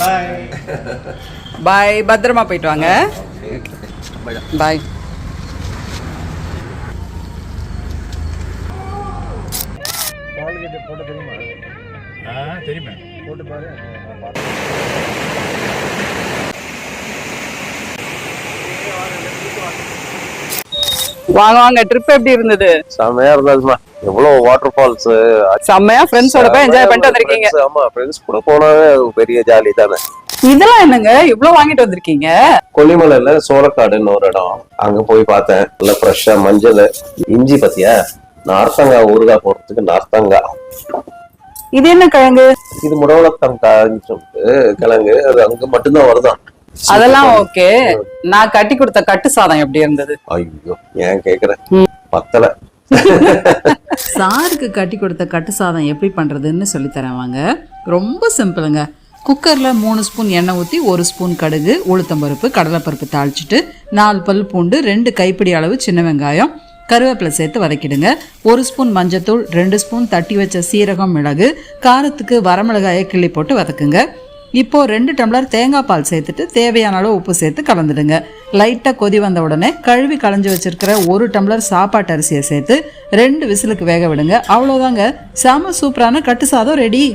பாய் பாய் பத்திரமா போயிட்டு வாங்க. பாய் போட்டு தெரியுமா தெரியுமே. போட்டு பாரு நான் பார்த்தேன். வாங்க வாங்க ட்ரிப் எப்படி இருந்தது? செமையா இருந்ததுமா. எவ்வளவு வாட்டர் ஃபால்ஸ் செம்மையா ஃப்ரெண்ட்ஸோட போய் என்ஜாய் பண்ணிட்டு வந்திருக்கீங்க. ஆமா ஃப்ரெண்ட்ஸ் கூட போனாவே பெரிய ஜாலி தானே. இதெல்லாம் என்னங்க? இவ்வளவு வாங்கிட்டு வந்திருக்கீங்க? கொல்லிமலையில சோளக்காடுன்னு ஒரு இடம். அங்க போய் பார்த்தேன். நல்லா ஃப்ரெஷ்ஷா மஞ்சள். இஞ்சி பத்தியா? நார்த்தங்காய் ஊறுகாய் போடுறதுக்கு நார்த்தங்காய் இது என்ன கிழங்கு? இது சொல்லிட்டு கிழங்கு. அது அங்க மட்டும்தான் வருதான். அதெல்லாம் ஓகே. நான் கட்டி கொடுத்த கட்டு சாதம் எப்படி இருந்தது? ஐயோ ஏன் கேக்குறேன்? பத்தல. சாருக்கு கட்டி கொடுத்த கட்டு சாதம் எப்படி பண்ணுறதுன்னு சொல்லித்தரேன் வாங்க. ரொம்ப சிம்பிளுங்க. குக்கரில் மூணு ஸ்பூன் எண்ணெய் ஊற்றி ஒரு ஸ்பூன் கடுகு உளுத்தம்பருப்பு கடலைப்பருப்பு தாளிச்சிட்டு நாலு பல் பூண்டு ரெண்டு கைப்பிடி அளவு சின்ன வெங்காயம் கருவேப்பிலை சேர்த்து வதக்கிடுங்க. ஒரு ஸ்பூன் மஞ்சத்தூள் ரெண்டு ஸ்பூன் தட்டி வச்ச சீரகம் மிளகு காரத்துக்கு வரமிளகாயை கிள்ளி போட்டு வதக்குங்க. இப்போ ரெண்டு டம்ளர் தேங்காய் பால் சேர்த்துட்டு தேவையான அளவு உப்பு சேர்த்து கலந்துடுங்க. லைட்டாக கொதி வந்த உடனே கழுவி களைஞ்சி வச்சிருக்கிற ஒரு டம்ளர் சாப்பாட்டு அரிசியை சேர்த்து ரெண்டு விசிலுக்கு வேக விடுங்க. அவ்வளோதாங்க செம சூப்பரான கட்டு சாதம் ரெடி.